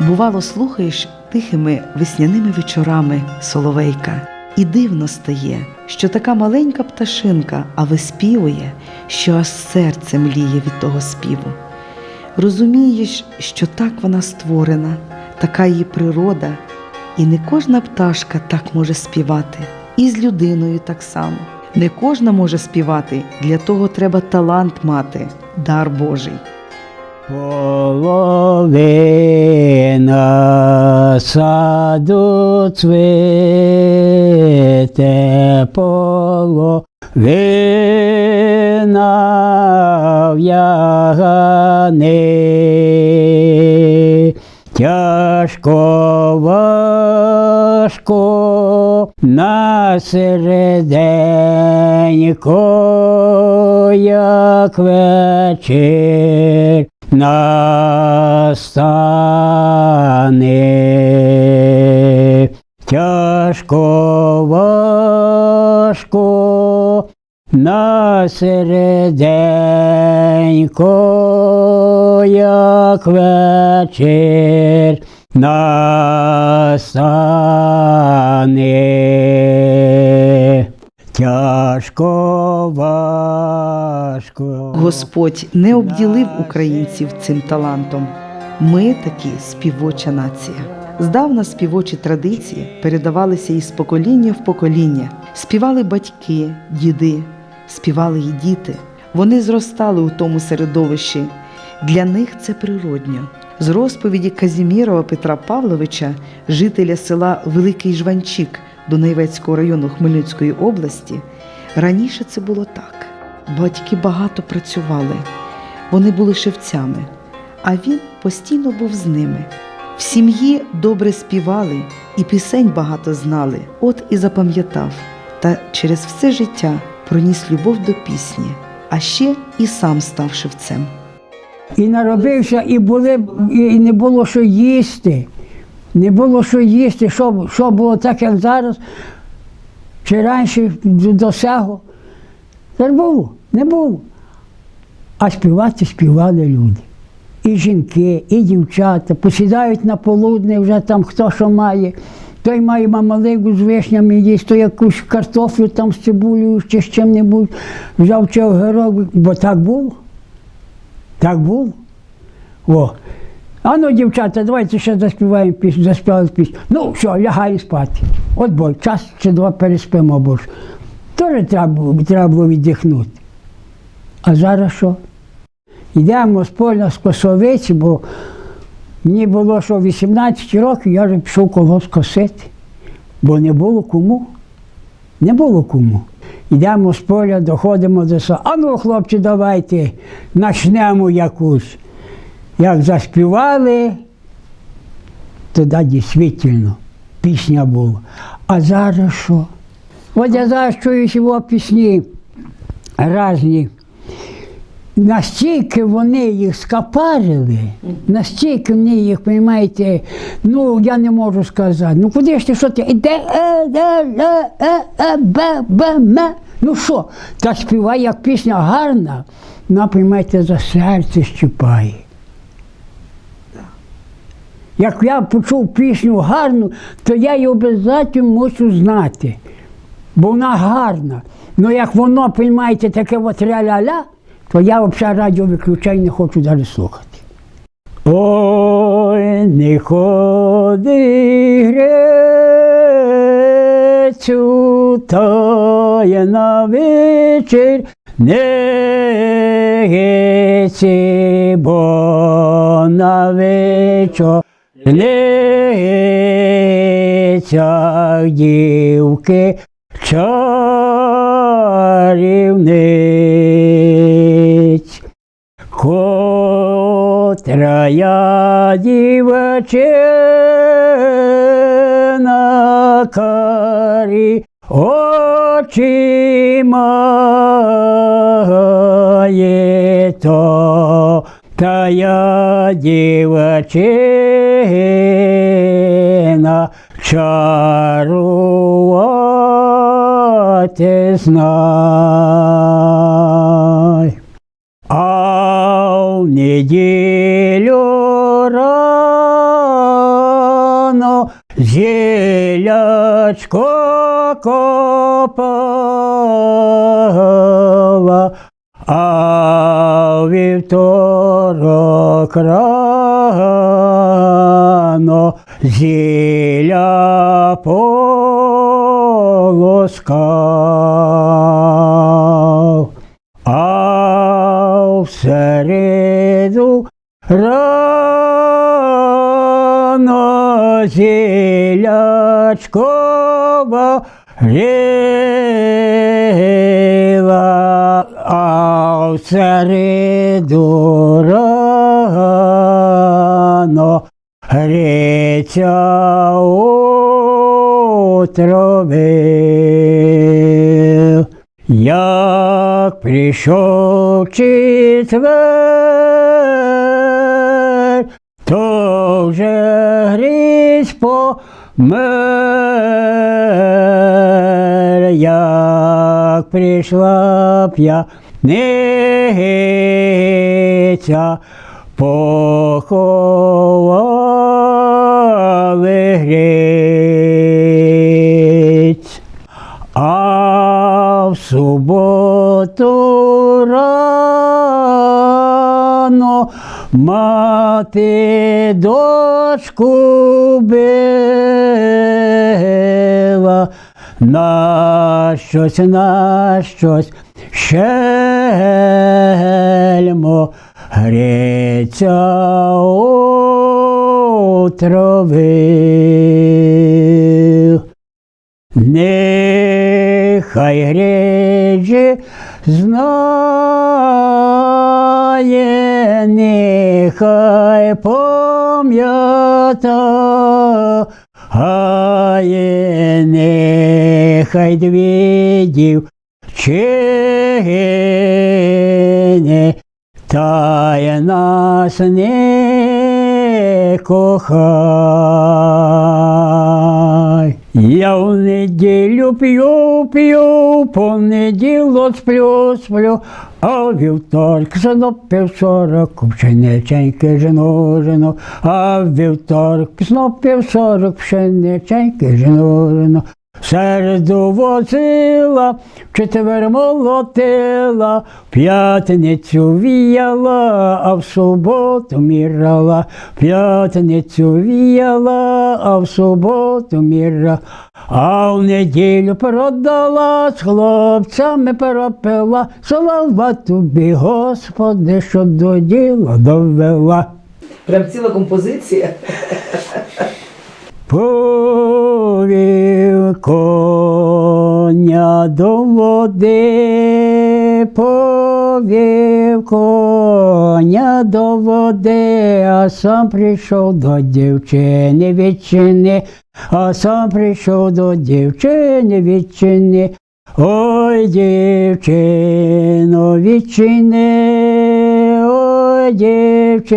Бувало, слухаєш тихими весняними вечорами соловейка, і дивно стає, що така маленька пташинка, а виспівує, що аж серце мліє від того співу. Розумієш, що так вона створена, така її природа, і не кожна пташка так може співати, і з людиною так само. Не кожна може співати, для того треба талант мати, дар Божий. Половина саду цвіте, половина в'ягане. Тяжко важко на середенько, як вечір настане. Тяжко важко на середенько, як вечір настане. Господь не обділив українців цим талантом. Ми такі співоча нація. Здавна співочі традиції передавалися із покоління в покоління. Співали батьки, діди, співали і діти. Вони зростали у тому середовищі. Для них це природньо. З розповіді Казімірова Петра Павловича, жителя села Великий Жванчик Донецького району Хмельницької області, раніше це було так. Батьки багато працювали, вони були шевцями, а він постійно був з ними. В сім'ї добре співали і пісень багато знали, от і запам'ятав, та через все життя проніс любов до пісні, а ще і сам став шевцем. І наробився, і були, і не було що їсти. Не було що їсти, що, що було як зараз, чи раніше до Це було, не було. А співати співали люди. І жінки, і дівчата посідають на полудне, вже там хто що має. Той має мамалигу з вишнями їсть, то якусь картофлю там з цибулею чи з чим-небудь, взяв чи огірок, бо так було. Так було. О. А ну, дівчата, давайте ще заспіваємо пісню, заспівали пісню. Ну, все, лягай спати. От бо час чи два переспимо, бо ж. Теж треба треба було віддихнути. А зараз що? Йдемо з поля з косовиці, бо мені було що 18 років, я вже пішов колос косити, бо не було кому. Не було кому. Йдемо з поля, доходимо до села. А ну, хлопці, давайте начнемо якусь. Як заспівали, тоді дійсно пісня була. А зараз що? От я зараз чую його пісні різні. Настільки вони їх скапарили, настільки вони їх, розумієте, ну я не можу сказати. Ну куди ж ти що ти? Де, е, де, де, е, е, бе, бе, ме. Ну що? Та співає, як пісня гарна, вона, розумієте, за серце щипає. Як я почув пісню гарну, то я її обов'язково мушу знати. Бо вона гарна. Ну як воно, розумієте, таке от ля-ля-ля, то я взагалі радіо виключаю, не хочу далі слухати. Ой, не ходи грецю, та є на вечір, не геці, бо на вечір. Лицях дівки чарівниць, котра я дівчина карі очі має то, та я дівчина ти знай. А в неділю рано зілячко копала, а у вівторок рано зіля по полоскав, а в середу рано зілячкова рила, а в середу рано гриця отровив. Як прийшов четвер, то вже грізь помер, як прийшла п'яниця, поховали гриць. В суботу рано мати дочку била, на щось, на щось щельмо гриця отровив. Нехай греже знає, нехай пам'ятає, нехай двідів чине, та й нас не кохай. Я в неділю п'ю, п'ю, понеділок сплю, сплю, а в вівторк знов півсорок, пшениченьки жено, жено, а в вівторк знов півсорок, пшениченьки жено, жено. Середу возила, в четвер молотила, в п'ятницю віяла, а в суботу мірала, в п'ятницю віяла, а в суботу мірала, а в неділю продала, з хлопцями пропила, слава тобі, Господи, що до діла довела. Прям ціла композиція. Повів коня до води, повів. Коня до води, а сам прийшов до дівчини відчини, а сам прийшов до дівчини відчини. Ой, дівчино, відчини, дівчино,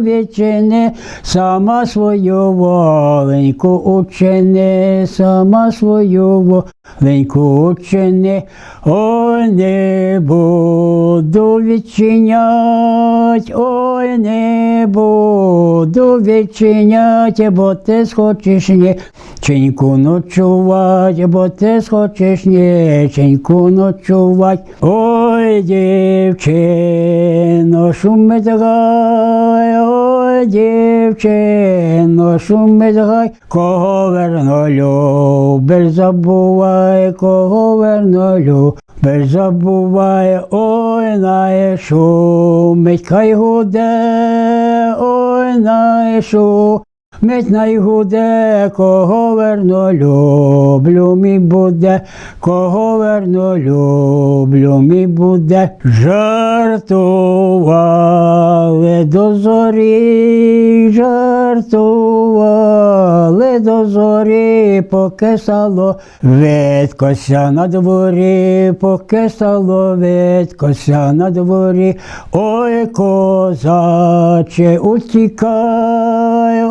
відчини, сама свою воленьку учини, сама свою воленьку учини, ой, не буду відчинять, ой, не буду відчинять, бо ти схочеш ні, Ченьку ночувать, бо ти схочеш ніченьку ночувать. Ой, дівчино, шумить гай, ой, дівчино, шумить гай, кого верно любиш, забувай, кого верно любиш, забувай, ой, най шумить, хай гуде, ой, най шумить. Мить найгуде, кого верно люблю, мій буде, кого верно люблю, мій буде. Жартували до зорі, жартували до зорі, поки стало видкося на дворі, поки стало видкося на дворі. Ой, козаче, утікай,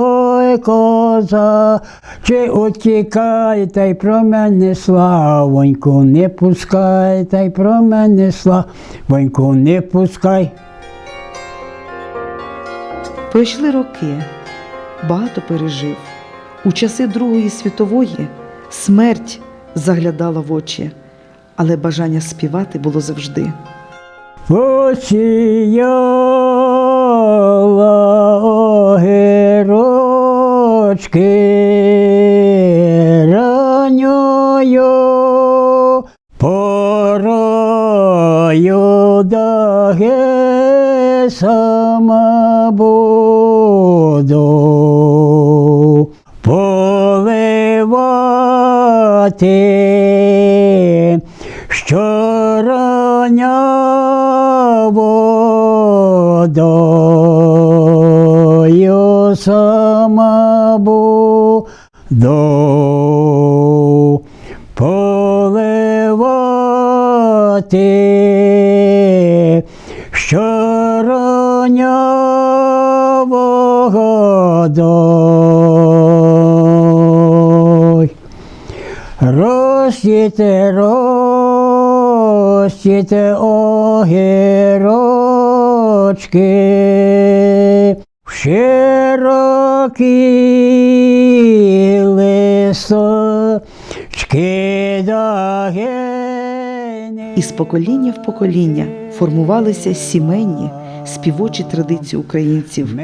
коза, чи утікай, та й про мене славоньку не пускай, та й про мене славоньку не пускай. Пройшли роки, багато пережив, У часи Другої світової смерть заглядала в очі, але бажання співати було завжди. Посіяла огірочки ранньою порою даге сама буду поливати що щорання водою сама буду поливати щорання водою. Ростіте, ростіте огірочки, широкі листочки дагини. Із покоління в покоління формувалися сімейні співочі традиції українців.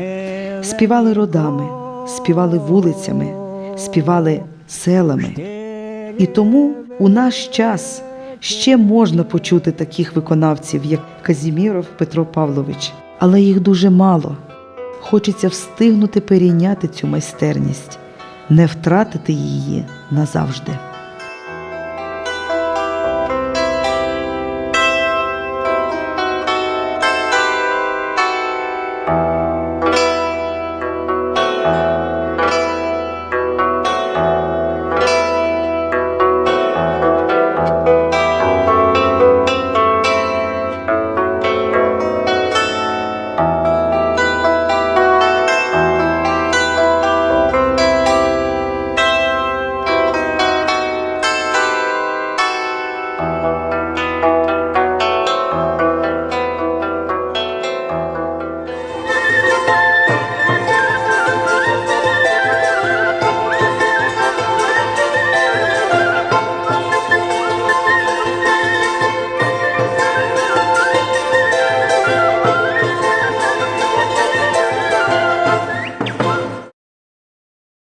Співали родами, співали вулицями, співали селами. І тому у наш час ще можна почути таких виконавців, як Казіміров Петро Павлович, але їх дуже мало. Хочеться встигнути перейняти цю майстерність, не втратити її назавжди.